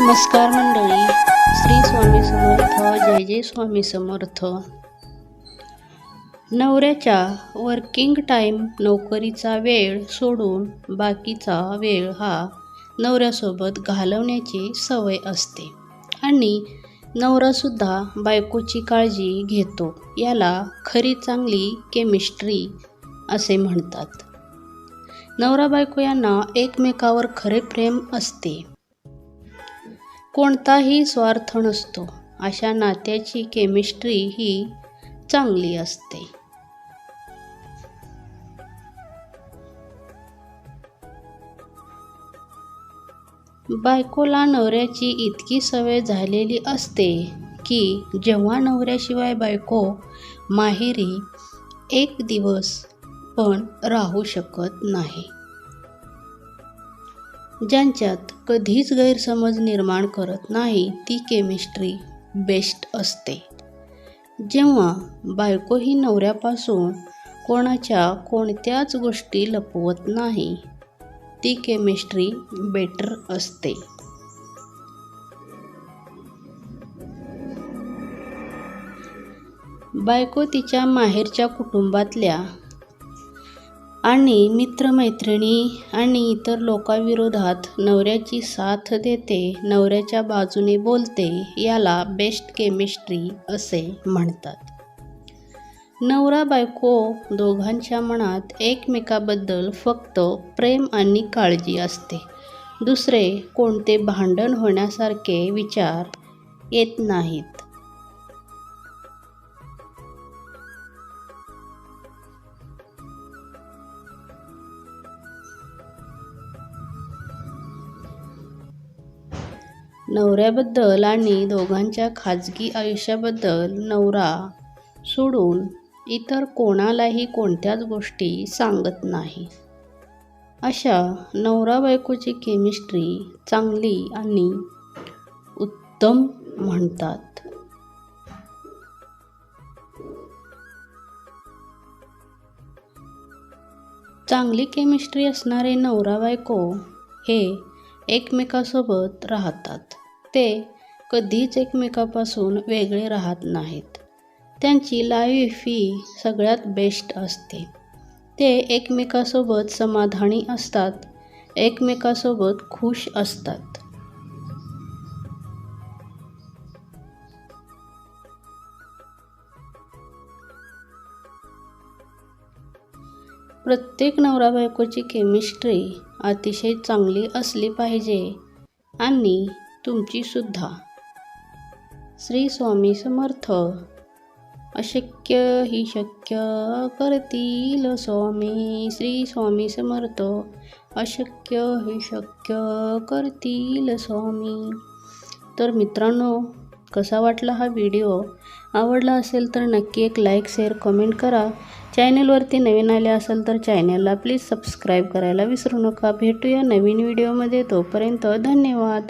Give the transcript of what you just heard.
नमस्कार मंडळी. श्री स्वामी समर्थ जय जय स्वामी समर्थ. नवऱ्याच्या वर्किंग टाईम नोकरीचा वेळ सोडून बाकीचा वेळ हा नवऱ्यासोबत घालवण्याची सवय असते. आणि नवरासुद्धा बायकोची काळजी घेतो. याला खरी चांगली केमिस्ट्री असे म्हणतात. नवरा बायको यांना एकमेकावर खरे प्रेम असते. कोणताही स्वार्थ नसतो. अशा नात्याची केमिस्ट्री ही चांगली असते. बायकोला नवऱ्याची इतकी सवय झालेली असते की जेव्हा नवऱ्याशिवाय बायको माहेरी एक दिवस पण राहू शकत नाही. ज्यांच्यात कधीच गैरसमज निर्माण करत नाही ती केमिस्ट्री बेस्ट असते. जेव्हा बायको ही नवऱ्यापासून कोणाच्या कोणत्याच गोष्टी लपवत नाही ती केमिस्ट्री बेटर असते. बायको तिच्या माहेरच्या कुटुंबातल्या आणि मित्रमैत्रिणी आणि इतर लोकांविरोधात नवऱ्याची साथ देते नवऱ्याच्या बाजूने बोलते याला बेस्ट केमिस्ट्री असे म्हणतात. नवरा बायको दोघांच्या मनात एकमेकाबद्दल फक्त प्रेम आणि काळजी असते. दुसरे कोणते भांडण होण्यासारखे विचार येत नाहीत. नवऱ्याबद्दल आणि दोघांच्या खाजगी आयुष्याबद्दल नवरा सोडून इतर कोणालाही कोणत्याच गोष्टी सांगत नाही. अशा नवरा बायकोची केमिस्ट्री चांगली आणि उत्तम म्हणतात. चांगली केमिस्ट्री असणारे नवरा बायको हे एकमेकासोबत राहतात. ते कधीच एकमेकापासून वेगळे राहत नाहीत. त्यांची लाईफ ही सगळ्यात बेस्ट असते. ते एकमेकासोबत समाधानी असतात एकमेकासोबत खुश असतात. प्रत्येक नवरा बायकोची केमिस्ट्री अतिशय चांगली असली पाहिजे आणि तुमचीसुद्धा. श्री स्वामी समर्थ. अशक्य ही शक्य करतील स्वामी. श्री स्वामी समर्थ. अशक्य हे शक्य करतील स्वामी. तर मित्रांनो कसा वाटला हा व्हिडिओ? आवडला असेल तर नक्की एक लाईक शेअर कमेंट करा. चॅनलवरती नवीन आले असेल तर चॅनलला प्लीज सबस्क्राईब करायला विसरू नका. भेटूया नवीन व्हिडिओमध्ये. तोपर्यंत धन्यवाद.